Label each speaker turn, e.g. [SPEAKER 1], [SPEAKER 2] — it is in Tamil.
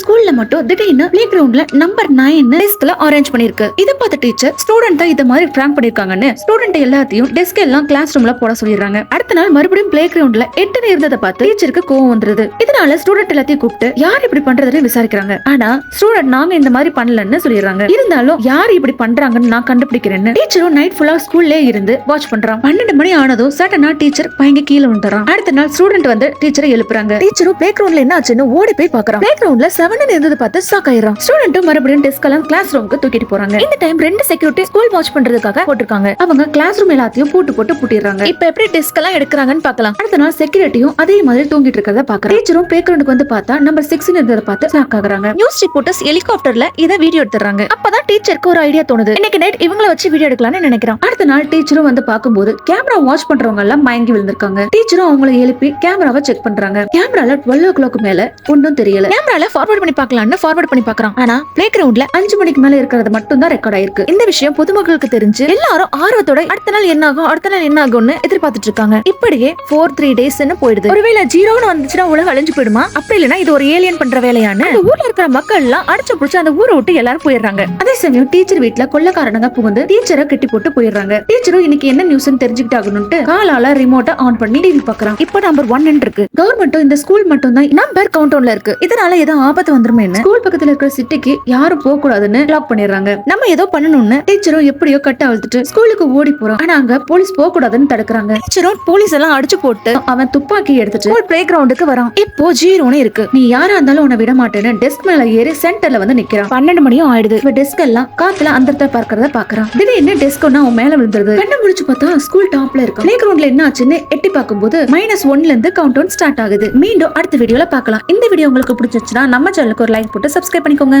[SPEAKER 1] ஸ்கூல்ல மட்டும் திடீர்னு பிளே கிரவுண்ட்ல நம்பர் நைன் டெஸ்க்ல அரேஞ்ச் பண்ணிருக்கு. இத பார்த்த டீச்சர் ஸ்டூடெண்ட் தான் இத மாதிரி பிராங்க் பண்ணிருக்காங்கன்னு ஸ்டூடெண்ட் எல்லாத்தையும் டெஸ்க் எல்லாம் கிளாஸ் ரூம்ல போட சொல்லிடுறாங்க. அடுத்த நாள் மறுபடியும் பிளே கிரவுண்ட்ல எட்டு இருந்ததை பார்த்து டீச்சருக்கு கோவம் வந்துருது. இதனால ஸ்டூடெண்ட் எல்லாத்தையும் கூப்பிட்டு யார் இப்படி பண்றதுன்னு விசாரிக்கிறாங்க? ஆனா ஸ்டூடெண்ட் நாங்க இந்த மாதிரி பண்ணலன்னு சொல்லிடுறாங்க. இருந்தாலும் யார் இப்படி பண்றாங்கன்னு நான் கண்டுபிடிக்கிறேன்னு டீச்சரும் நைட் ஃபுல்லா ஸ்கூல்லே இருந்து வாட்ச் பண்றான். பன்னெண்டு மணி ஆனதும் சட்டனா டீச்சர் பயங்க கீழே விழுந்துறான் அடுத்த நாள் ஸ்டூடெண்ட் வந்து டீச்சரை எழுப்புறாங்க. டீச்சரும் பிளே கிரவுண்ட்ல என்ன ஆச்சுன்னு ஓடி போய் பாக்குறான் பிளே கிரவுண்ட்ல செவன் இருந்தது பார்த்து ஷாக் ஆயிரும் ஸ்டூடெண்ட்டும் மறுபடியும் டெஸ்க் எல்லாம் கிளாஸ் ரூமுக்கு தூக்கிட்டு போறாங்க. இந்த டைம் ரெண்டு செக்யூரிட்டி ஸ்கூல் வாட்ச் பண்றதுக்காக போட்டிருக்காங்க. அவங்க கிளாஸ் ரூம் எல்லாத்தையும் போட்டு போட்டு பூட்டிடுறாங்க. இப்ப எப்படி டெஸ்க் எல்லாம் எடுக்கிறாங்கன்னு பார்க்கலாம். அடுத்த நாள் செக்யூரிட்டியும் அதே மாதிரி தூங்கிட்டு இருக்கிறத பாக்குறேன் டீச்சரும் பிளே கிரவுண்டுக்கு வந்து பார்த்தா நம்பர் சிக்ஸ் இருந்ததை பார்த்து ஷாக் ஆகுறாங்க. நியூஸ் ரிப்போர்ட்டர்ஸ் ஹெலிகாப்டர்ல இதை வீடியோ எடுத்துறாங்க அப்பதான் டீச்சருக்கு ஒரு ஐடியா தோணுது. இன்னைக்கு நைட் இவங்கள வச்சு வீடியோ எடுக்கலாம்னு நினைக்கிறான். அடுத்த நாள் டீச்சரும் வந்து பார்க்கும்போது கேமரா வாட்ச் பண்றவங்க எல்லாம் மயங்கி விழுந்திருக்காங்க. டீச்சரும் அவங்கள எழுப்பி கேமராவை செக் பண்றாங்க. கேமரால டுவெல் ஓ கிளாக் மேல ஒன்றும் தெரியல. கேமரால ஃபார்வர்ட் பண்ணி பார்க்கலாம்னு ஃபார்வர்ட் பண்ணி பார்க்கறான். ஆனா பிளே கிரவுண்ட்ல அஞ்சு மணிக்கு மேல இருக்கிறது மட்டும் தான் ரெக்கார்ட் ஆயிருக்கு. இந்த விஷயம் பொதுமக்களுக்கு தெரிஞ்சு எல்லாரும் ஆர்வத்தோட அடுத்த நாள் என்ன ஆகும் அடுத்த நாள் என்ன ஆகும்னு எதிர்பார்த்துட்டு இருக்காங்க. இப்படியே ஃபோர் த்ரீ டேஸ் போயிடுது. ஒருவேளை ஜீரோன்னு வந்துச்சுன்னா உலகம் அழிஞ்சு போயிடுமா? அப்படி இல்லைன்னா இது ஒரு ஏலியன் பண்ற வேலையான அந்த ஊர்ல இருக்கிற மக்கள் எல்லாம் அடிச்சு புடிச்சு அந்த ஊரை விட்டு எல்லாரும் போயிடுறாங்க. அதே சமயம் டீச்சர் வீட்ல கொள்ளக்காரனங்க புகுந்து டீச்சரை கட்டி போட்டு போயிடுறாங்க. டீச்சரும் இன்னைக்கு என்ன நியூஸ் தெரிஞ்சுக்கிட்டாகணும்ட்டு காலால ரிமோட்டை ஆன் பண்ணி டிவி பாக்குறான் இப்ப நம்பர் ஒன் இருக்கு. கவர்மெண்ட்டும் இந்த ஸ்கூல் மட்டும் தான் நம்பர் கவுண்டவுன்ல இருக்கு. இதனால ஏதோ ஆபத்து வந்துருமே ஸ்கூல் பக்கத்துல இருக்கிற சிட்டிக்கு யாரும் போக கூடாதுன்னு லாக் பண்ணிடுறாங்க. நம்ம ஏதோ பண்ணணும்னு டீச்சரும் எப்படியோ கட்ட அழுத்துட்டு ஸ்கூலுக்கு ஓடி போறோம். ஆனா அங்க போலீஸ் போக கூடாதுன்னு தடுக்கிறாங்க. டீச்சரும் போலீஸ் எல்லாம் அடிச்சு போட்டு அவன் துப்பாக்கி எடுத்துட்டு ஸ்கூல் பிளே கிரவுண்டுக்கு வரான். இப்போ ஜீரோன்னு இருக்கு. நீ யாரா இருந்தாலும் உன்னை விட மாட்டேன்னு டெஸ்க் மேல ஏறி சென்டர்ல வந்து நிக்கிறான். பன்னெண்டு மணியும் ஆயிடுது. இப்ப டெஸ்க் எல்லாம் காத்துல அந்தரத்தை பார்க்கறத பாக்குறான் திடீர்னு டெஸ்க் ஒன்னு அவன் மேல விழுந்துருது. கண்ணை முடிச்சு பார்த்தா ஸ்கூல் டாப்ல இருக்கு பிளே கிரவுண்ட்ல என்ன ஆச்சுன்னு எட்டி பார்க்கும்போது மைனஸ் ஒன்ல இருந்து கவுண்ட் டவுன் ஸ்டார்ட் ஆகுது. மீண்டும் அடுத்த வீடியோல பார்க்கலாம். இந்த வீடியோ உங்களுக்கு பிடிச்சிருச்சுன்னா நம்ம சேனலுக்கு ஒரு லைக் போட்டு சப்ஸ்கிரைப் பண்ணிக்கோங்க.